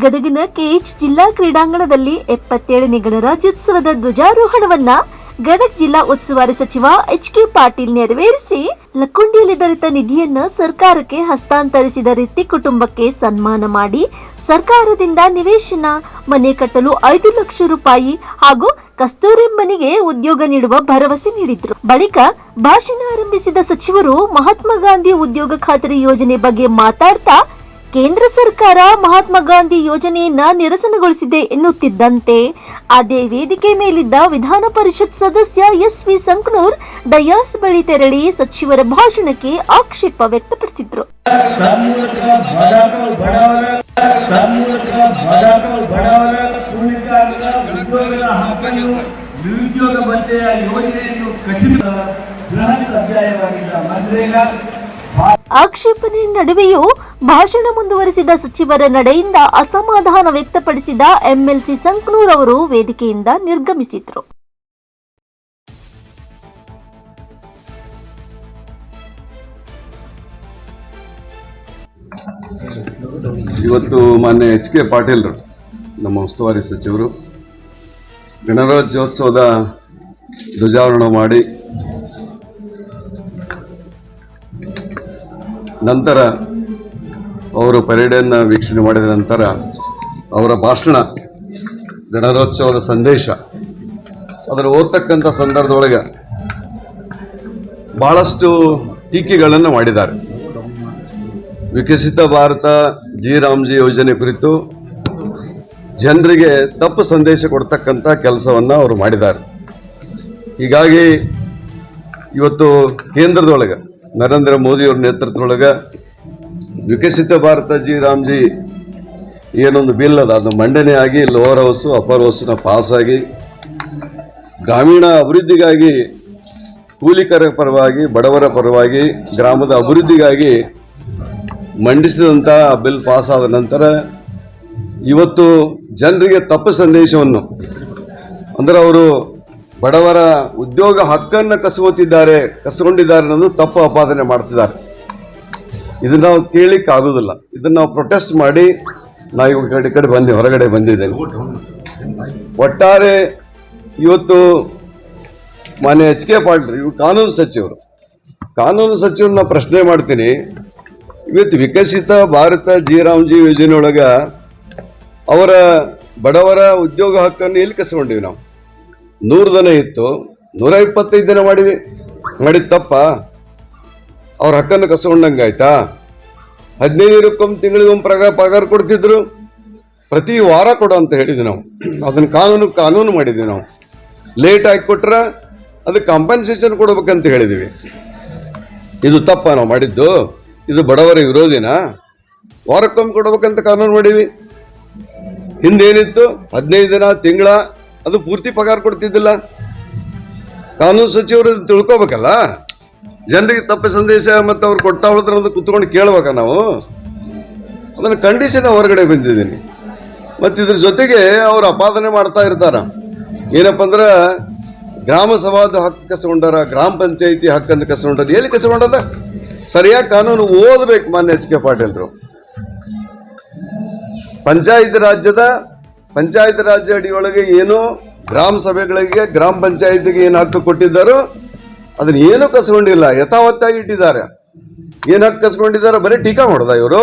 ಗದಗಿನ ಕೆಎಚ್ ಜಿಲ್ಲಾ ಕ್ರೀಡಾಂಗಣದಲ್ಲಿ ಎಪ್ಪತ್ತೇಳನೇ ಗಣರಾಜ್ಯೋತ್ಸವದ ಧ್ವಜಾರೋಹಣವನ್ನ ಗದಗ ಜಿಲ್ಲಾ ಉಸ್ತುವಾರಿ ಸಚಿವ ಎಚ್ ಕೆ ಪಾಟೀಲ್ ನೆರವೇರಿಸಿ ಲಕ್ಕುಂಡಿಯಲ್ಲಿ ದೊರೆತ ನಿಧಿಯನ್ನು ಸರ್ಕಾರಕ್ಕೆ ಹಸ್ತಾಂತರಿಸಿದ ರೀತಿ ಕುಟುಂಬಕ್ಕೆ ಸನ್ಮಾನ ಮಾಡಿ ಸರ್ಕಾರದಿಂದ ನಿವೇಶನ, ಮನೆ ಕಟ್ಟಲು ಐದು ಲಕ್ಷ ರೂಪಾಯಿ ಹಾಗೂ ಕಸ್ತೂರಿಮ್ಮನಿಗೆ ಉದ್ಯೋಗ ನೀಡುವ ಭರವಸೆ ನೀಡಿದ್ರು. ಬಳಿಕ ಭಾಷಣ ಆರಂಭಿಸಿದ ಸಚಿವರು ಮಹಾತ್ಮ ಗಾಂಧಿ ಉದ್ಯೋಗ ಖಾತರಿ ಯೋಜನೆ ಬಗ್ಗೆ ಮಾತಾಡ್ತಾ ಕೇಂದ್ರ ಸರ್ಕಾರ ಮಹಾತ್ಮ ಗಾಂಧಿ ಯೋಜನೆಯನ್ನ ನಿರಸನಗೊಳಿಸಿದೆ ಎನ್ನುತ್ತಿದ್ದಂತೆ, ಅದೇ ವೇದಿಕೆ ಮೇಲಿದ್ದ ವಿಧಾನ ಪರಿಷತ್ ಸದಸ್ಯ ಎಸ್ ವಿ ಸಂಕನೂರ್ ಡಯಾಸ್ ಬಳಿ ತೆರಳಿ ಸಚಿವರ ಭಾಷಣಕ್ಕೆ ಆಕ್ಷೇಪ ವ್ಯಕ್ತಪಡಿಸಿದ್ರು. ನಿರುದ್ಯೋಗ ಭತ್ಯೆಯ ಯೋಜನೆಯನ್ನು ಕಸಿದ ಬೃಹತ್ ಅಧ್ಯಾಯವಾಗಿದ್ದ ಮನ್ರೇಗಾ ಆಕ್ಷೇಪಣೆ ನಡುವೆಯೂ ಭಾಷಣ ಮುಂದುವರಿಸಿದ ಸಚಿವರ ನಡೆಯಿಂದ ಅಸಮಾಧಾನ ವ್ಯಕ್ತಪಡಿಸಿದ ಎಂಎಲ್ಸಿ ಸಂಕನೂರ್ ಅವರು ವೇದಿಕೆಯಿಂದ ನಿರ್ಗಮಿಸಿದ್ರು. ಇವತ್ತು ಮಾನ್ಯ ಎಚ್ ಕೆ ಪಾಟೀಲ್ ನಮ್ಮ ಉಸ್ತುವಾರಿ ಸಚಿವರು, ಗಣರಾಜ್ಯೋತ್ಸವದ ಧ್ವಜಾರೋಹಣ ಮಾಡಿ ನಂತರ ಅವರು ಪರೇಡನ್ನು ವೀಕ್ಷಣೆ ಮಾಡಿದ ನಂತರ ಅವರ ಭಾಷಣ, ಗಣರಾಜ್ಯೋತ್ಸವದ ಸಂದೇಶ. ಅದರ ಓದ್ತಕ್ಕಂಥ ಸಂದರ್ಭದೊಳಗೆ ಭಾಳಷ್ಟು ಟೀಕೆಗಳನ್ನು ಮಾಡಿದ್ದಾರೆ. ವಿಕಸಿತ ಭಾರತ, ಜಿ ರಾಮ್ಜಿ ಯೋಜನೆ ಕುರಿತು ಜನರಿಗೆ ತಪ್ಪು ಸಂದೇಶ ಕೊಡ್ತಕ್ಕಂಥ ಕೆಲಸವನ್ನು ಅವರು ಮಾಡಿದ್ದಾರೆ. ಹೀಗಾಗಿ ಇವತ್ತು ಕೇಂದ್ರದೊಳಗೆ ನರೇಂದ್ರ ಮೋದಿಯವ್ರ ನೇತೃತ್ವದೊಳಗೆ ವಿಕಸಿತ ಭಾರತ ಜಿ ರಾಮ್ಜಿ ಏನೊಂದು ಬಿಲ್ ಅದ, ಅದು ಮಂಡನೆ ಆಗಿ ಲೋವರ್ ಹೌಸು, ಅಪ್ಪರ್ ಹೌಸ್ನ ಪಾಸಾಗಿ ಗ್ರಾಮೀಣ ಅಭಿವೃದ್ಧಿಗಾಗಿ, ಕೂಲಿಕರ ಪರವಾಗಿ, ಬಡವರ ಪರವಾಗಿ, ಗ್ರಾಮದ ಅಭಿವೃದ್ಧಿಗಾಗಿ ಮಂಡಿಸಿದಂಥ ಬಿಲ್ ಪಾಸ್ ಆದ ನಂತರ ಇವತ್ತು ಜನರಿಗೆ ತಪ್ಪು ಸಂದೇಶವನ್ನು, ಅಂದರೆ ಅವರು ಬಡವರ ಉದ್ಯೋಗ ಹಕ್ಕನ್ನು ಕಸಗೊತ್ತಿದ್ದಾರೆ ಕಸ್ಕೊಂಡಿದ್ದಾರೆ ಅನ್ನೋದು ತಪ್ಪು ಆಪಾದನೆ ಮಾಡ್ತಿದ್ದಾರೆ. ಇದನ್ನ ನಾವು ಕೇಳಲಿಕ್ಕೆ ಆಗೋದಿಲ್ಲ. ಇದನ್ನ ನಾವು ಪ್ರೊಟೆಸ್ಟ್ ಮಾಡಿ, ನಾವು ಈ ಕಡೆ ಕಡೆ ಬಂದೆ ಹೊರಗಡೆ ಬಂದಿದ್ದೇವೆ. ಒಟ್ಟಾರೆ ಇವತ್ತು ಮಾನ್ಯ ಎಚ್ ಕೆ ಪಾಟೀಲ್ ಇವರು ಕಾನೂನು ಸಚಿವರು. ಕಾನೂನು ಸಚಿವರನ್ನ ಪ್ರಶ್ನೆ ಮಾಡ್ತೀನಿ. ಇವತ್ತು ವಿಕಸಿತ ಭಾರತ ಜಿ ರಾಮ್ಜಿ ಯೋಜನೆ ಒಳಗ ಅವರ ಬಡವರ ಉದ್ಯೋಗ ಹಕ್ಕನ್ನು ಎಲ್ಲಿ ಕಸ್ಕೊಂಡಿವಿ ನಾವು? ನೂರು ದಿನ ಇತ್ತು, ನೂರ ಇಪ್ಪತ್ತೈದು ದಿನ ಮಾಡಿವಿ. ಮಾಡಿದ ತಪ್ಪ, ಅವ್ರ ಹಕ್ಕನ್ನು ಕಸ್ಕೊಂಡಂಗೆ ಆಯ್ತಾ? ಹದಿನೈದಕ್ಕೊಮ್ಮೆ ತಿಂಗಳಿಗೊಮ್ಮೆ ಪ್ರಗ ಪಗಾರ ಕೊಡ್ತಿದ್ರು. ಪ್ರತಿ ವಾರ ಕೊಡು ಅಂತ ಹೇಳಿದ್ವಿ ನಾವು. ಅದನ್ನು ಕಾನೂನು ಕಾನೂನು ಮಾಡಿದ್ವಿ ನಾವು. ಲೇಟ್ ಆಗಿ ಕೊಟ್ರೆ ಅದಕ್ಕೆ ಕಾಂಪನ್ಸೇಷನ್ ಕೊಡ್ಬೇಕಂತ ಹೇಳಿದ್ವಿ. ಇದು ತಪ್ಪ ನಾವು ಮಾಡಿದ್ದು. ಇದು ಬಡವರ ವಿರೋಧಿನ? ವಾರಕ್ಕೊಮ್ಮೆ ಕೊಡಬೇಕಂತ ಕಾನೂನು ಮಾಡೀವಿ ಹಿಂದೇನಿತ್ತು? ಹದಿನೈದು ದಿನ, ತಿಂಗಳ ಅದು ಪೂರ್ತಿ ಪಗಾರ ಕೊಡ್ತಿದ್ದಿಲ್ಲ. ಕಾನೂನು ಸಚಿವರು ತಿಳ್ಕೊಬೇಕಲ್ಲ? ಜನರಿಗೆ ತಪ್ಪ ಸಂದೇಶ ಮತ್ತು ಅವ್ರು ಕೊಡ್ತಾ ಹೋದ್ರೆ ಅಂತ ಕುತ್ಕೊಂಡು ಕೇಳ್ಬೇಕ ನಾವು? ಅದನ್ನು ನಾವು ಹೊರಗಡೆ ಬಂದಿದ್ದೀನಿ ಮತ್ತು ಇದ್ರ ಜೊತೆಗೆ ಅವ್ರು ಅಪಾದನೆ ಮಾಡ್ತಾ ಇರ್ತಾರೆ. ಏನಪ್ಪ ಅಂದ್ರೆ, ಗ್ರಾಮ ಸಭಾದ ಹಕ್ಕು ಕಸ್ಕೊಂಡಾರ ಗ್ರಾಮ ಪಂಚಾಯಿತಿ ಹಕ್ಕನ್ನು ಕಸ್ಕೊಂಡಾರ ಎಲ್ಲಿ ಕಸ್ಕೊಂಡದ ಸರಿಯಾಗಿ ಕಾನೂನು ಓದಬೇಕು ಮಾನ್ಯ ಎಚ್ ಕೆ ಪಾಟೀಲ್ರು. ಪಂಚಾಯತ್ ರಾಜ್ಯದ ಪಂಚಾಯತ್ ರಾಜ್ ಅಡಿಯೊಳಗೆ ಏನು ಗ್ರಾಮ ಸಭೆಗಳಿಗೆ, ಗ್ರಾಮ ಪಂಚಾಯತಿಗೆ ಏನು ಹಕ್ಕು ಕೊಟ್ಟಿದ್ದಾರೋ ಅದನ್ನ ಏನು ಕಸ್ಕೊಂಡಿಲ್ಲ. ಯಥಾವತ್ತಾಗಿ ಇಟ್ಟಿದ್ದಾರೆ. ಏನು ಹಕ್ಕು ಕಸ್ಕೊಂಡಿದ್ದಾರೆ ಬರೀ ಟೀಕಾ ಮಾಡೋದ ಇವರು?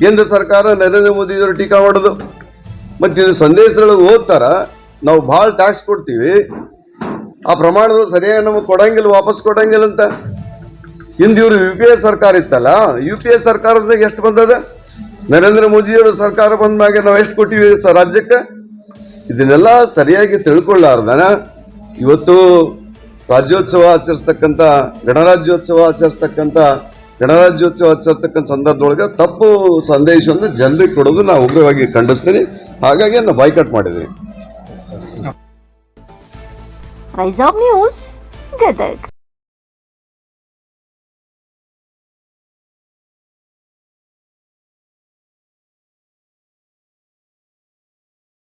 ಕೇಂದ್ರ ಸರ್ಕಾರ ನರೇಂದ್ರ ಮೋದಿಯವರು ಟೀಕಾ ಮಾಡೋದು. ಮತ್ತು ಇದು ಸಂದೇಶದೊಳಗೆ ಓದ್ತಾರ ನಾವು ಭಾಳ ಟ್ಯಾಕ್ಸ್ ಕೊಡ್ತೀವಿ. ಆ ಪ್ರಮಾಣದಲ್ಲಿ ಸರಿಯಾಗಿ ನಮಗೆ ಕೊಡಂಗಿಲ್ಲ, ವಾಪಸ್ ಕೊಡಂಗಿಲ್ಲ ಅಂತ. ಹಿಂದೆ ಇವರು ಯು ಪಿ ಎ ಸರ್ಕಾರ ಇತ್ತಲ್ಲ ಯು ಪಿ ಎ ಸರ್ಕಾರದಾಗ ಎಷ್ಟು ಬಂದದ? ನರೇಂದ್ರ ಮೋದಿಯವರು ಸರ್ಕಾರ ಬಂದ ಮ್ಯಾಗೆ ನಾವು ಎಷ್ಟು ಕೊಟ್ಟಿವಿ ರಾಜ್ಯಕ್ಕೆ? ಇದನ್ನೆಲ್ಲ ಸರಿಯಾಗಿ ತಿಳ್ಕೊಳ್ಳಾರ್ದನ ಇವತ್ತು ರಾಜ್ಯೋತ್ಸವ ಆಚರಿಸ್ತಕ್ಕಂಥ, ಗಣರಾಜ್ಯೋತ್ಸವ ಆಚರಿಸ್ತಕ್ಕಂಥ ಗಣರಾಜ್ಯೋತ್ಸವ ಆಚರಿಸ್ತಕ್ಕಂಥ ಸಂದರ್ಭದೊಳಗೆ ತಪ್ಪು ಸಂದೇಶವನ್ನು ಜನರಿಗೆ ಕೊಡೋದು ನಾವು ಉಗ್ರವಾಗಿ ಖಂಡಿಸ್ತೀನಿ. ಹಾಗಾಗಿ ನಾನು ಬಾಯ್ಕಟ್ ಮಾಡಿದ್ವಿ ರೈಸ್ ಆಫ್ ನ್ಯೂಸ್ ಗದಗ್